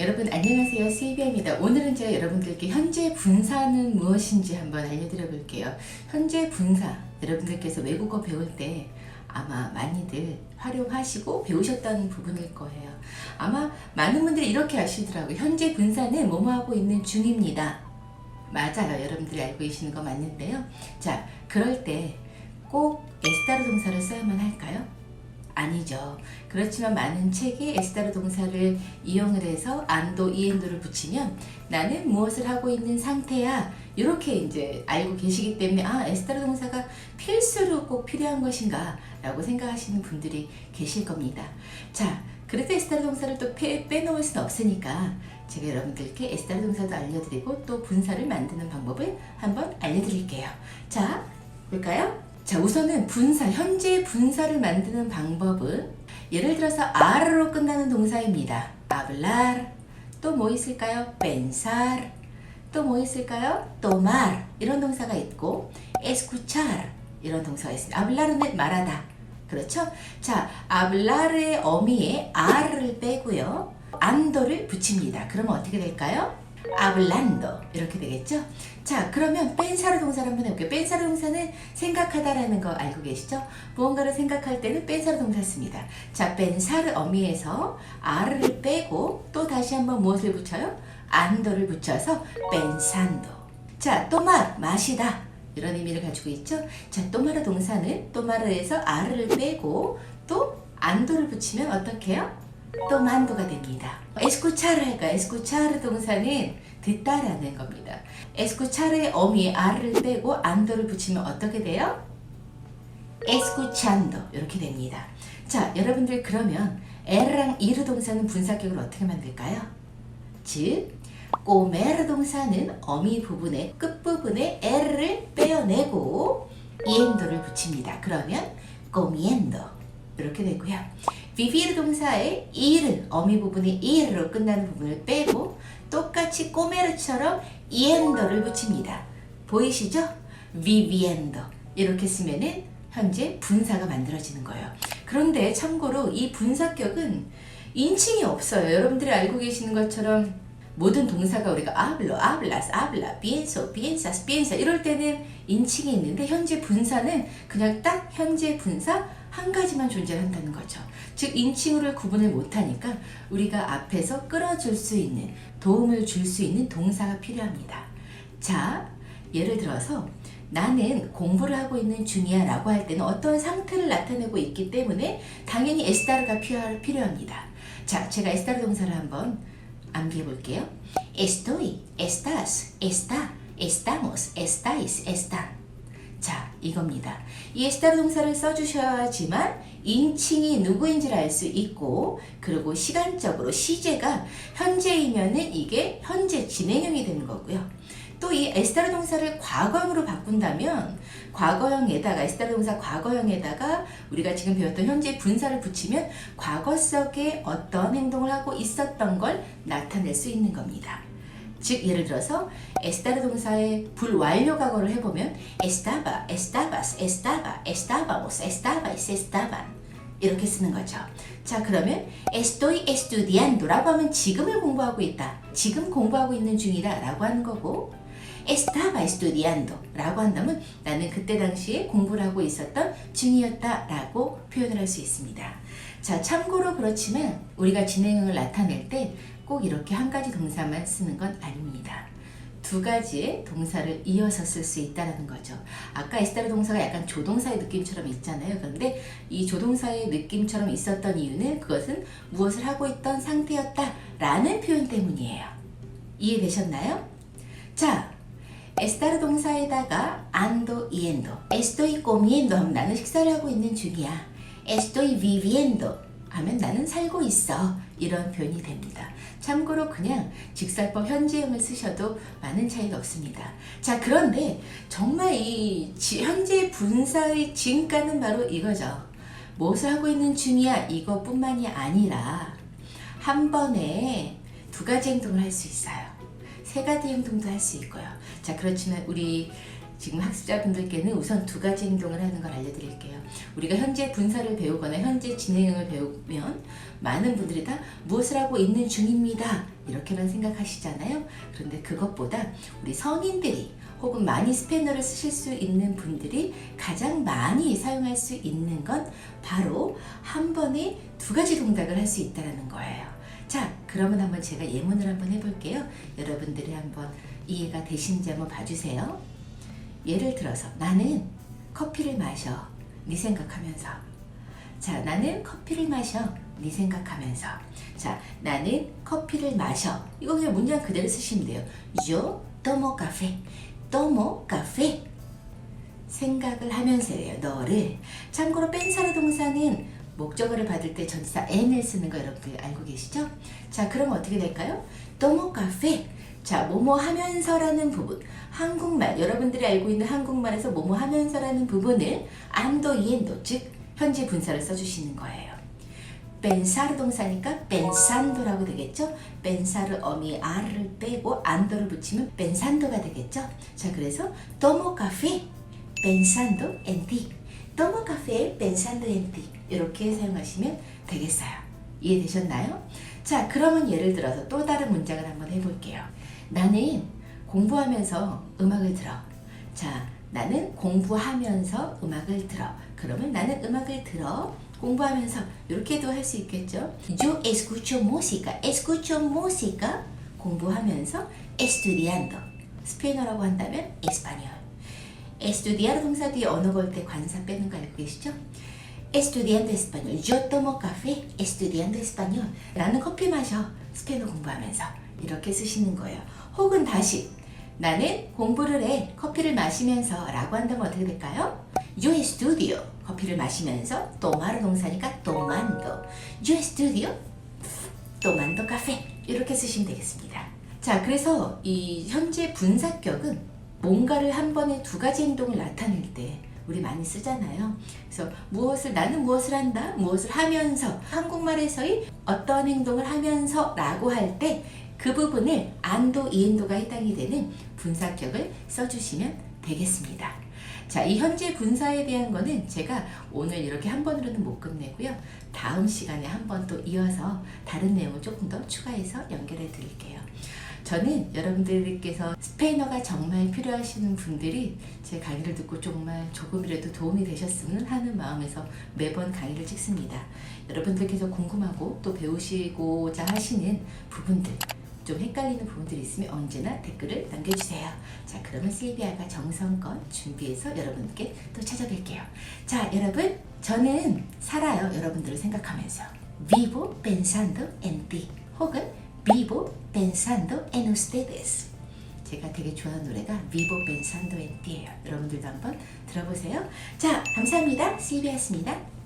여러분 안녕하세요. 수입입니다. 오늘은 제가 여러분들께 현재 분사는 무엇인지 한번 알려드려 볼게요. 현재 분사 여러분들께서 외국어 배울 때 아마 많이들 활용하시고 배우셨던 부분일 거예요. 아마 많은 분들이 이렇게 아시더라고요. 현재 분사는 뭐뭐 하고 있는 중입니다. 맞아요. 여러분들이 알고 계시는 거 맞는데요. 자 그럴 때 꼭 에스타르 동사를 써야만 할까요? 아니죠. 그렇지만 많은 책에 에스타르 동사를 이용을 해서 안도 이엔도를 붙이면 나는 무엇을 하고 있는 상태야. 이렇게 이제 알고 계시기 때문에 아 에스타르 동사가 필수로 꼭 필요한 것인가 라고 생각하시는 분들이 계실 겁니다. 자, 그래도 에스타르 동사를 또 빼, 빼놓을 수는 없으니까 제가 여러분들께 에스타르 동사도 알려드리고 또 분사를 만드는 방법을 한번 알려드릴게요. 자, 볼까요? 자, 우선은 분사, 현재 분사를 만드는 방법은 예를 들어서 r로 끝나는 동사입니다. hablar, 또 뭐 있을까요? pensar, 또 뭐 있을까요? tomar, 이런 동사가 있고 escuchar, 이런 동사가 있습니다. hablar은 말하다. 그렇죠? 자, hablar의 어미에 r를 빼고요. ando를 붙입니다. 그러면 어떻게 될까요? Hablando 이렇게 되겠죠? 자 그러면 뺀사르 동사를 한번 해볼게요. 뺀사르 동사는 생각하다라는 거 알고 계시죠? 무언가를 생각할 때는 뺀사르 동사 씁니다. 자 뺀사르 어미에서 r를 빼고 또 다시 한번 무엇을 붙여요? 안도를 붙여서 뺀산도 자 또말 마시다 이런 의미를 가지고 있죠? 자 또마르 동사는 또마르에서 r를 빼고 또 안도를 붙이면 어떻게 해요? 또 만도가 됩니다. 에스쿠차르 할까? 에스쿠차르 동사는 듣다라는 겁니다. 에스쿠차르의 어미에 r을 빼고 안도를 붙이면 어떻게 돼요? 에스쿠찬도 이렇게 됩니다. 자, 여러분들 그러면 에르랑 이르 동사는 분사격을 어떻게 만들까요? 즉, 꼬메르 동사는 어미 부분의 끝부분에 에르를 빼어내고 이엔도를 붙입니다. 그러면 꼬미엔도 이렇게 되고요. 비비르 동사의 이르 어미 부분이 이르로 끝나는 부분을 빼고 똑같이 꼬메르처럼 이엔도를 붙입니다. 보이시죠? viviendo 이렇게 쓰면은 현재 분사가 만들어지는 거예요. 그런데 참고로 이 분사격은 인칭이 없어요. 여러분들이 알고 계시는 것처럼 모든 동사가 우리가 hablo, hablas, habla, pienso, piensas, piensa 이럴 때는 인칭이 있는데 현재 분사는 그냥 딱 현재 분사 한 가지만 존재한다는 거죠. 즉 인칭을 구분을 못하니까 우리가 앞에서 끌어줄 수 있는 도움을 줄 수 있는 동사가 필요합니다. 자, 예를 들어서 나는 공부를 하고 있는 중이야 라고 할 때는 어떤 상태를 나타내고 있기 때문에 당연히 에스타르가 필요, 필요합니다. 자, 제가 에스타르 동사를 한번 암기해 볼게요. estoy, estás, está, estamos, estáis, están. 자, 이겁니다. 이 에스타르 동사를 써주셔야지만 인칭이 누구인지를 알 수 있고, 그리고 시간적으로 시제가 현재이면은 이게 현재 진행형이 되는 거고요. 또 이 에스타르 동사를 과거형으로 바꾼다면 과거형에다가 에스타르 동사 과거형에다가 우리가 지금 배웠던 현재 분사를 붙이면 과거 속에 어떤 행동을 하고 있었던 걸 나타낼 수 있는 겁니다. 즉 예를 들어서 에스타르 동사의 불완료 과거를 해보면 estaba, estabas, estaba, estábamos, estabais, estaban 이렇게 쓰는 거죠. 자 그러면 estoy estudiando라고 하면 지금을 공부하고 있다. 지금 공부하고 있는 중이다 라고 하는 거고 estaba estudiando 라고 한다면 나는 그때 당시에 공부를 하고 있었던 중이었다 라고 표현을 할 수 있습니다. 자 참고로 그렇지만 우리가 진행형을 나타낼 때 꼭 이렇게 한 가지 동사만 쓰는 건 아닙니다. 두 가지의 동사를 이어서 쓸 수 있다는 거죠. 아까 에스타르 동사가 약간 조동사의 느낌처럼 있잖아요. 그런데 이 조동사의 느낌처럼 있었던 이유는 그것은 무엇을 하고 있던 상태였다 라는 표현 때문이에요. 이해되셨나요? 자, 에스타르 동사에다가 안도 이엔도 estoy comiendo 하면 나는 식사를 하고 있는 중이야. estoy viviendo 하면 나는 살고 있어. 이런 표현이 됩니다. 참고로 그냥 직설법 현재형을 쓰셔도 많은 차이가 없습니다. 자, 그런데 정말 이 지- 현재 분사의 진가는 바로 이거죠. 무엇을 하고 있는 중이야 이것뿐만이 아니라 한 번에 두 가지 행동을 할 수 있어요. 세 가지 행동도 할 수 있고요. 자, 그렇지만 우리 지금 학습자분들께는 우선 두 가지 행동을 하는 걸 알려드릴게요. 우리가 현재 분사를 배우거나 현재 진행형을 배우면 많은 분들이 다 무엇을 하고 있는 중입니다. 이렇게만 생각하시잖아요. 그런데 그것보다 우리 성인들이 혹은 많이 스페인어를 쓰실 수 있는 분들이 가장 많이 사용할 수 있는 건 바로 한 번에 두 가지 동작을 할 수 있다는 거예요. 자, 그러면 한번 제가 예문을 한번 해볼게요. 여러분들이 한번 이해가 되시는지 한번 봐주세요. 예를 들어서 나는 커피를 마셔. 네 생각하면서. 자, 나는 커피를 마셔. 네 생각하면서. 자, 나는 커피를 마셔. 이거 그냥 문장 그대로 쓰시면 돼요. Yo tomo café. tomo café. 생각을 하면서예요. 너를. 참고로 뺀사르 동사는 목적어를 받을 때 전치사 n을 쓰는 거 여러분들 알고 계시죠? 자, 그럼 어떻게 될까요? tomo café. 자, 뭐뭐 하면서라는 부분. 한국말, 여러분들이 알고 있는 한국말에서 뭐뭐 하면서라는 부분을 암도 이엔도, 즉 현재 분사를 써주시는 거예요. pensar 동사니까 pensando라고 되겠죠? pensar 어미 r을 빼고 ando를 붙이면 pensando가 되겠죠? 자, 그래서 café pensando en ti. Café pensando en ti. 이렇게 사용하시면 되겠어요. 이해되셨나요? 자, 그러면 예를 들어서 또 다른 문장을 한번 해볼게요. 나는 공부하면서 음악을 들어. 자, 나는 공부하면서 음악을 들어. 그러면 나는 음악을 들어. 공부하면서 이렇게도 할 수 있겠죠. Yo escucho música. Escucho música. 공부하면서 estudiando. 스페인어라고 한다면 español. Estudiar 동사 뒤에 언어 걸 때 관사 빼는 거 알고 계시죠? estudiando español. Yo tomo café estudiando español. 나는 커피 마셔. 스페인어 공부하면서. 이렇게 쓰시는 거예요. 혹은 다시 나는 공부를 해. 커피를 마시면서 라고 한다면 어떻게 될까요? Yo estudio. 커피를 마시면서 tomar 동사니까 tomando. Yo estudio tomando café. 이렇게 쓰시면 되겠습니다. 자, 그래서 이 현재 분사격은 뭔가를 한 번에 두 가지 행동을 나타낼 때 우리 많이 쓰잖아요. 그래서 무엇을 나는 무엇을 한다, 무엇을 하면서 한국말에서의 어떠한 행동을 하면서라고 할 때 그 부분을 안도 이엔도가 해당이 되는 분사격을 써주시면 되겠습니다. 자, 이 현재 분사에 대한 거는 제가 오늘 이렇게 한 번으로는 못 끝내고요. 다음 시간에 한 번 또 이어서 다른 내용을 조금 더 추가해서 연결해 드릴게요. 저는 여러분들께서 스페인어가 정말 필요하시는 분들이 제 강의를 듣고 정말 조금이라도 도움이 되셨으면 하는 마음에서 매번 강의를 찍습니다. 여러분들께서 궁금하고 또 배우시고자 하시는 부분들 좀 헷갈리는 부분들이 있으면 언제나 댓글을 남겨주세요. 자, 그러면 실비아가 정성껏 준비해서 여러분께 또 찾아뵐게요. 자, 여러분, 저는 살아요. 여러분들을 생각하면서. Vivo pensando en ti. 혹은 Vivo pensando en ustedes. 제가 되게 좋아하는 노래가 Vivo pensando en ti예요. 여러분들도 한번 들어보세요. 자, 감사합니다. 실비아였습니다.